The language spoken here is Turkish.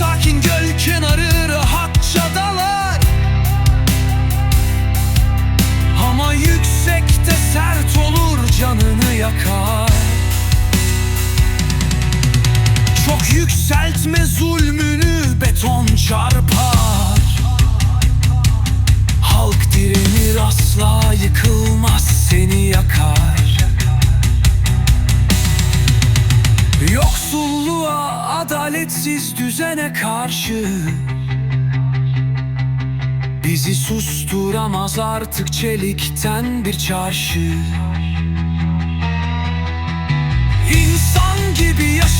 sakin göl kenarı rahatça dalar Ama yüksekte sert olur canını yakar. Çok yükseltme zulmünü beton çarpar. Halk direnir asla yıkılmaz seni yakar adaletsiz düzene karşı. Bizi susturamaz artık çelikten bir çarşı. İnsan gibi harç